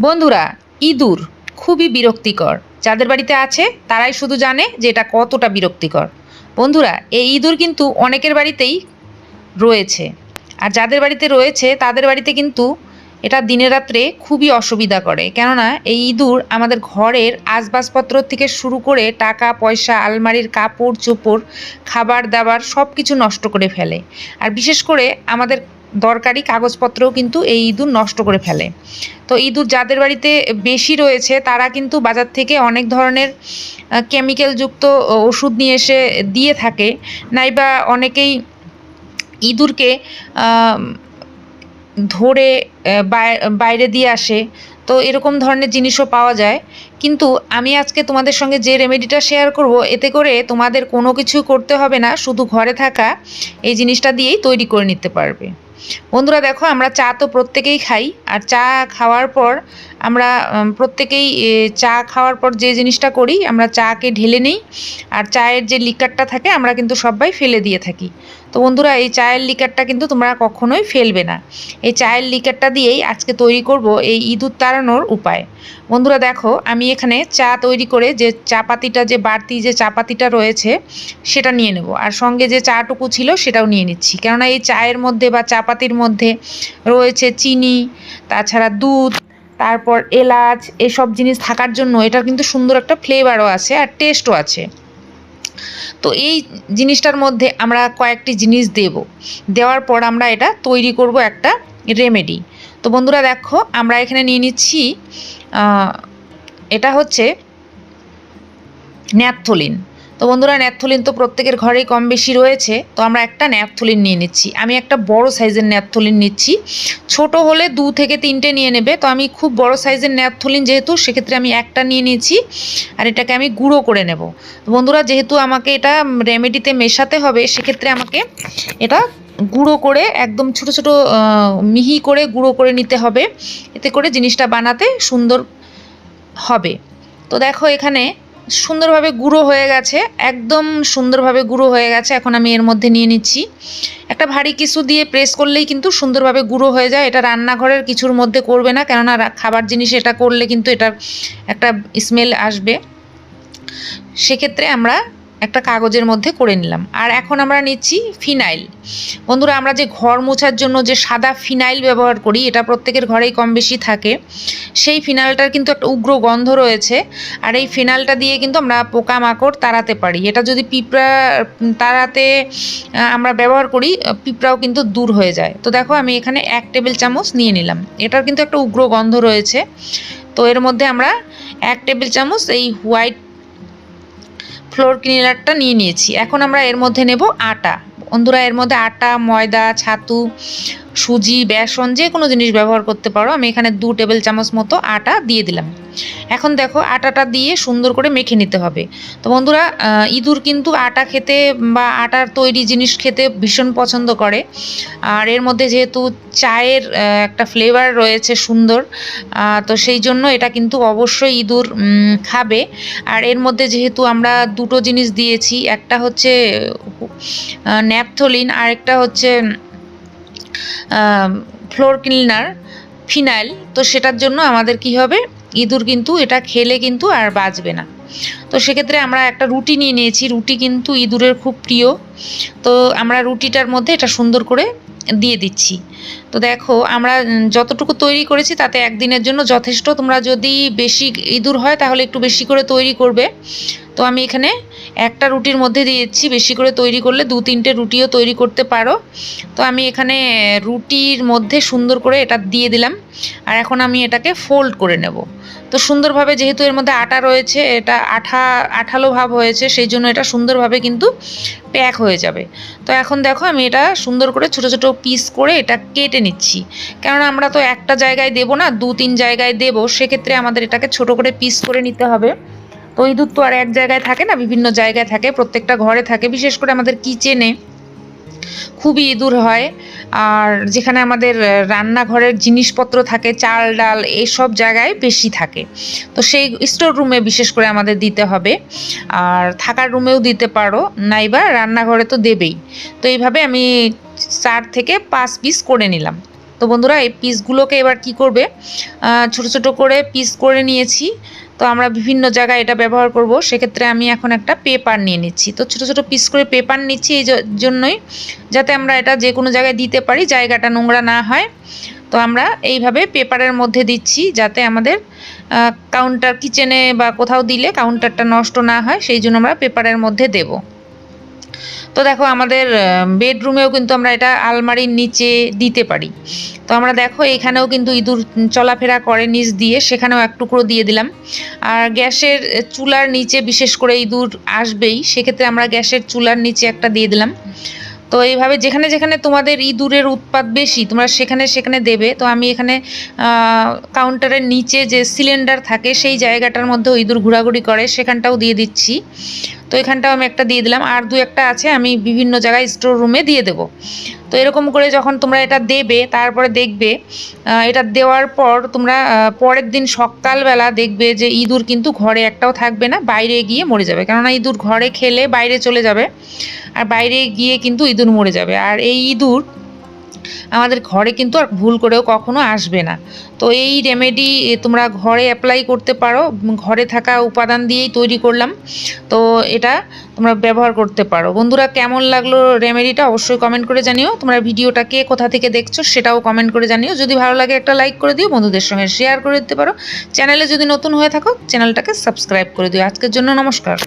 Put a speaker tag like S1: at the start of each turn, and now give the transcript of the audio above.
S1: বন্ধুরা, ইঁদুর খুবই বিরক্তিকর। যাদের বাড়িতে আছে, তারাই শুধু জানে যে এটা কতটা বিরক্তিকর। বন্ধুরা, এই ইঁদুর কিন্তু অনেকের বাড়িতেই রয়েছে। আর যাদের বাড়িতে রয়েছে, তাদের বাড়িতে কিন্তু এটা দিনে রাত্রে খুবই অসুবিধা করে। কেননা, এই ইঁদুর আমাদের ঘরের আসবাবপত্র থেকে শুরু করে টাকা, পয়সা, আলমারির কাপড়, চোপড় খাবার দাবার সব কিছু নষ্ট করে ফেলে। আর বিশেষ করে আমাদের দরকারি কাগজপত্রও কিন্তু এই ইঁদুর নষ্ট করে ফেলে। তো ইঁদুর যাদের বাড়িতে বেশি রয়েছে, তারা কিন্তু বাজার থেকে অনেক ধরনের কেমিক্যালযুক্ত ওষুধ নিয়ে এসে দিয়ে থাকে। নাইবা অনেকেই ইঁদুরকে ধরে বাইরে দিয়ে আসে। তো এরকম ধরনের জিনিসও পাওয়া যায়। কিন্তু আমি আজকে তোমাদের সঙ্গে যে রেমেডিটা শেয়ার করব, এতে করে তোমাদের কোনো কিছু করতে হবে না, শুধু ঘরে থাকা এই জিনিসটা দিয়েই তৈরি করে নিতে পারবে। বন্ধুরা দেখো আমরা চা তো প্রত্যেকেই খাই আর চা খাওয়ার পর আমরা প্রত্যেকেই চা খাওয়ার পর যে জিনিসটা করি, আমরা চাকে ঢেলে নিই। আর চায়ের যে লিকারটা থাকে, আমরা কিন্তু সবাই ফেলে দিয়ে থাকি। তো বন্ধুরা, এই চায়ের লিকারটা কিন্তু তোমরা কখনোই ফেলবে না। এই চায়ের লিকারটা দিয়েই আজকে তৈরি করব এই ইঁদুর তাড়ানোর উপায়। বন্ধুরা, দেখো, আমি এখানে চা তৈরি করে যে চা পাতিটা যে বাড়তি যে চা পাতিটা রয়েছে, সেটা নিয়ে নেব। আর সঙ্গে যে চাটুকু ছিল, সেটাও নিয়ে নিচ্ছি। কেননা এই চায়ের মধ্যে বা চা পাতির মধ্যে রয়েছে চিনি, তাছাড়া দুধ তারপর এলাচ, এসব জিনিস থাকার জন্য এটার কিন্তু সুন্দর একটা ফ্লেভারও আছে আর টেস্টও আছে। তো এই জিনিসটার মধ্যে আমরা কয়েকটি জিনিস দেব। দেওয়ার পর আমরা এটা তৈরি করব একটা রেমেডি তো বন্ধুরা দেখো, আমরা এখানে নিয়ে নিচ্ছি এটা হচ্ছে ন্যাপথলিন। তো বন্ধুরা ন্যাপথলিন তো প্রত্যেকের ঘরেই কম বেশি রয়েছে, তো আমরা একটা ন্যাপথলিন নিয়ে নিচ্ছি। আমি একটা বড় সাইজের ন্যাপথলিন নিচ্ছি। ছোট হলে দু থেকে তিনটে নিয়ে নেবে, তো আমি খুব বড় সাইজের ন্যাপথলিন যেহেতু, সেক্ষেত্রে আমি একটা নিয়ে নিয়েছি আর এটাকে আমি গুঁড়ো করে নেব। বন্ধুরা, যেহেতু আমাকে এটা রেমেডিতে মেশাতে হবে, সেক্ষেত্রে আমাকে এটা গুঁড়ো করে একদম ছোট ছোট মিহি করে গুঁড়ো করে নিতে হবে। এতে করে জিনিসটা বানাতে সুন্দর হবে। তো দেখো এখানে সুন্দরভাবে গুঁড়ো হয়ে গেছে, একদম সুন্দরভাবে গুঁড়ো হয়ে গেছে। এখন আমি এর মধ্যে নিয়ে নিচ্ছি। একটা ভারী কিছু দিয়ে প্রেস করলেই কিন্তু সুন্দরভাবে গুঁড়ো হয়ে যায়। এটা রান্নাঘরের কিছুর মধ্যে করবে না, কেননা খাবার জিনিস এটা করলে কিন্তু এটার একটা স্মেল আসবে। সেক্ষেত্রে আমরা একটা কাগজের মধ্যে করে নিলাম। আর এখন আমরা নিচ্ছি ফিনাইল। বন্ধুরা, আমরা যে ঘর মোছার জন্য যে সাদা ফিনাইল ব্যবহার করি, এটা প্রত্যেকের ঘরেই কম বেশি থাকে। সেই ফিনাইলটার কিন্তু একটা উগ্র গন্ধ রয়েছে। আর এই ফিনাইলটা দিয়ে কিন্তু আমরা পোকামাকড় তাড়াতে পারি। এটা যদি পিঁপড়া, তাড়াতে আমরা ব্যবহার করি, পিঁপড়াও কিন্তু দূর হয়ে যায়। তো দেখো, আমি এখানে এক টেবিল চামচ নিয়ে নিলাম। এটার কিন্তু একটা উগ্র গন্ধ রয়েছে। তো এর মধ্যে আমরা এক টেবিল চামচ এই হোয়াইট ফ্লোর ক্লিনারটা নিয়ে নিয়েছি। এখন আমরা এর মধ্যে নেব আটা। বন্ধুরা এর মধ্যে আটা, ময়দা, ছাতু, সুজি, বেসন যে কোনো জিনিস ব্যবহার করতে পারো। আমি এখানে দু টেবিল চামচ মতো আটা দিয়ে দিলাম। এখন দেখো আটাটা দিয়ে সুন্দর করে মেখে নিতে হবে। তো বন্ধুরা ইঁদুর কিন্তু আটা খেতে বা আটার তৈরি জিনিস খেতে ভীষণ পছন্দ করে। আর এর মধ্যে যেহেতু চায়ের একটা ফ্লেভার রয়েছে সুন্দর তো সেই জন্য এটা কিন্তু অবশ্যই ইঁদুর খাবে। আর এর মধ্যে যেহেতু আমরা দুটো জিনিস দিয়েছি, একটা হচ্ছে ন্যাপথলিন আর একটা হচ্ছে ফ্লোর ক্লিনার ফিনাইল। তো সেটার জন্য আমাদের কি হবে? ইঁদুর কিন্তু এটা খেলে কিন্তু আর বাঁচবে না। তো সেক্ষেত্রে আমরা একটা রুটি নিয়ে নিয়েছি। রুটি কিন্তু ইঁদুরের খুব প্রিয়। তো আমরা রুটিটার মধ্যে এটা সুন্দর করে দিয়ে দিচ্ছি। তো দেখো, আমরা যতটুকু তৈরি করেছি তাতে একদিনের জন্য যথেষ্ট। তোমরা যদি বেশি ইঁদুর হয় তাহলে একটু বেশি করে তৈরি করবে। তো আমি এখানে একটা রুটির মধ্যে দিয়েছি বেশি করে তৈরি করলে দু তিনটে রুটিও তৈরি করতে পারো। তো আমি এখানে রুটির মধ্যে সুন্দর করে এটা দিয়ে দিলাম। আর এখন আমি এটাকে ফোল্ড করে নেব। তো সুন্দরভাবে যেহেতু এর মধ্যে আটা রয়েছে, এটা আঠা, আঠালো ভাব হয়েছে, সেই জন্য এটা সুন্দরভাবে কিন্তু প্যাক হয়ে যাবে। তো এখন দেখো আমি এটা সুন্দর করে ছোট ছোট পিস করে এটা কেটে নিচ্ছি। কেননা আমরা তো একটা জায়গায় দেবো না, দু তিন জায়গায় দেবো, সেক্ষেত্রে আমাদের এটাকে ছোট করে পিস করে নিতে হবে। তো ইঁদুর তো আর এক জায়গায় থাকে না, বিভিন্ন জায়গায় থাকে, প্রত্যেকটা ঘরে থাকে। বিশেষ করে আমাদের কিচেনে খুবই ইঁদুর হয়। আর যেখানে আমাদের রান্নাঘরের জিনিসপত্র থাকে, চাল, ডাল এইসব জায়গায় বেশি থাকে। তো সেই স্টোর রুমে বিশেষ করে আমাদের দিতে হবে। আর থাকার রুমেও দিতে পারো, নাইবা রান্নাঘরে তো দেবেই। তো এইভাবে আমি চার থেকে পাঁচ পিস করে নিলাম। তো বন্ধুরা, এই পিসগুলোকে এবার কি করবে? ছোট ছোট করে পিস করে নিয়েছি। তো আমরা বিভিন্ন জায়গায় এটা ব্যবহার করব। সেক্ষেত্রে আমি এখন একটা পেপার নিয়ে নিচ্ছি। তো ছোট ছোট পিস করে পেপার নিচ্ছি এই জন্যই যাতে আমরা এটা যে কোনো জায়গায় দিতে পারি, জায়গাটা নোংরা না হয়। তো আমরা এইভাবে পেপারের মধ্যে দিচ্ছি যাতে আমাদের কাউন্টার কিচেনে বা কোথাও দিলে কাউন্টারটা নষ্ট না হয়, সেই জন্য আমরা পেপারের মধ্যে দেব। তো দেখো আমাদের বেডরুমেও কিন্তু আমরা এটা আলমারির নিচে দিতে পারি। তো আমরা দেখো এখানেও কিন্তু ইঁদুর চলাফেরা করে নিচ দিয়ে, সেখানেও এক টুকরো দিয়ে দিলাম। আর গ্যাসের চুলার নিচে বিশেষ করে ইঁদুর আসবেই, সেক্ষেত্রে আমরা গ্যাসের চুলার নিচে একটা দিয়ে দিলাম। তো এইভাবে যেখানে যেখানে তোমাদের ইঁদুরের উৎপাত বেশি, তোমরা সেখানে সেখানে দেবে। তো আমি এখানে কাউন্টারের নিচে যে সিলিন্ডার থাকে, সেই জায়গাটার মধ্যে ইঁদুর ঘোরাঘুরি করে, সেখানটাও দিয়ে দিচ্ছি। তো এখানটাও আমি একটা দিয়ে দিলাম। আর দু একটা আছে, আমি বিভিন্ন জায়গায় স্টোর রুমে দিয়ে দেবো। তো এরকম করে যখন তোমরা এটা দেবে, তারপরে দেখবে এটা দেওয়ার পর তোমরা পরের দিন সকালবেলা দেখবে যে ইঁদুর কিন্তু ঘরে একটাও থাকবে না, বাইরে গিয়ে মরে যাবে। কেননা ইঁদুর ঘরে খেলে বাইরে চলে যাবে, আর বাইরে গিয়ে কিন্তু ইঁদুর মরে যাবে। আর এই ইঁদুর আমাদের ঘরে কিন্তু আর ভুল করেও কখনো আসবে না। তো এই রেমেডি তোমরা ঘরে অ্যাপ্লাই করতে পারো। ঘরে থাকা উপাদান দিয়েই তৈরি করলাম। তো এটা তোমরা ব্যবহার করতে পারো। বন্ধুরা, কেমন লাগল রেমেডিটা অবশ্যই কমেন্ট করে জানিও। তোমরা ভিডিওটা কে কোথা থেকে দেখছ সেটাও কমেন্ট করে জানিও। যদি ভালো লাগে একটা লাইক করে দিও, বন্ধুদের সঙ্গে শেয়ার করে দিতে পারো। চ্যানেলে যদি নতুন হয়ে থাকো চ্যানেলটাকে সাবস্ক্রাইব করে দিও। আজকের জন্য নমস্কার।